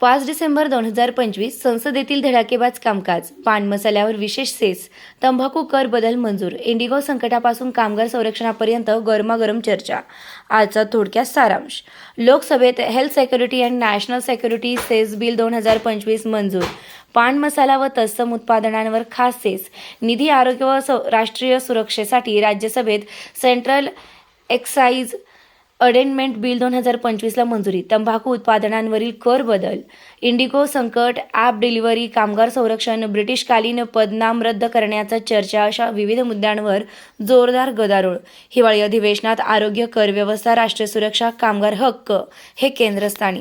पाच डिसेंबर दोन हजार पंचवीस संसदेतील धडाकेबाज कामकाज पान मसाल्यावर विशेष सेस तंबाखू कर बदल मंजूर इंडिगो संकटापासून कामगार संरक्षणापर्यंत गरमागरम चर्चा आजचा थोडक्यात सारांश. लोकसभेत health security and national security cess bill दोन हजार पंचवीस मंजूर पान मसाला व तत्सम उत्पादनांवर खास सेस निधी आरोग्य व राष्ट्रीय सुरक्षेसाठी राज्यसभेत सेंट्रल एक्साईज अडेनमेंट बिल दोन हजार पंचवीसला मंजुरी. तंबाखू उत्पादनांवरील कर बदल. इंडिगो संकट ॲप डिलिव्हरी कामगार संरक्षण ब्रिटिशकालीन पदनाम रद्द करण्याचा चर्चा अशा विविध मुद्द्यांवर जोरदार गदारोळ. हिवाळी अधिवेशनात आरोग्य कर व्यवस्था राष्ट्रीय सुरक्षा कामगार हक्क हे केंद्रस्थानी